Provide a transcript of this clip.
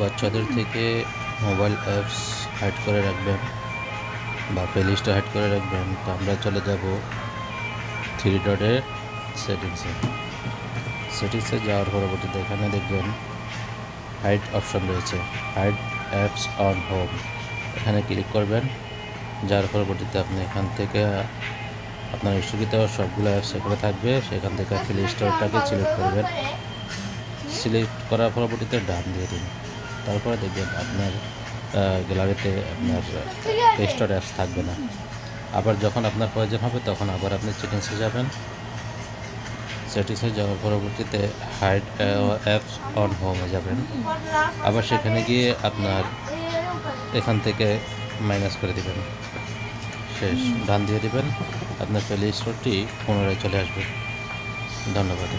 বাচ্চাদের থেকে mobile apps hide করে রাখবেন বা প্লে লিস্টে হাইড করে রাখবেন। তো আমরা চলে যাব থ্রি ডটের সেটিংসে সেটিংসে যাওয়ার পরবর্তীতে এখানে দেখবেন হাইড অপশন রয়েছে। হাইড অ্যাপস অন হোম এখানে ক্লিক করবেন। যার পরবর্তীতে আপনি এখান থেকে, আপনার স্থগিত সবগুলো অ্যাপস এখানে থাকবে। সেখান থেকে প্লে স্টোরটাকে সিলেক্ট করবেন। সিলেক্ট করার পরবর্তীতে ডান দিয়ে দিন। তারপরে দেখবেন আপনার গ্যালারিতে আপনার প্লে অ্যাপস থাকবে না। আবার যখন আপনার প্রয়োজন হবে তখন আবার আপনি সেটিংসে যাবেন। সেটিংসে যাওয়ার পরবর্তীতে হাইড অ্যাপস অন হোমে যাবেন। আবার সেখানে গিয়ে আপনার এখান থেকে মাইনাস করে দেবেন। শেষ ডান দিয়ে দেবেন। আপনার প্লে স্টোরটি পুনরায় চলে আসবে। ধন্যবাদ।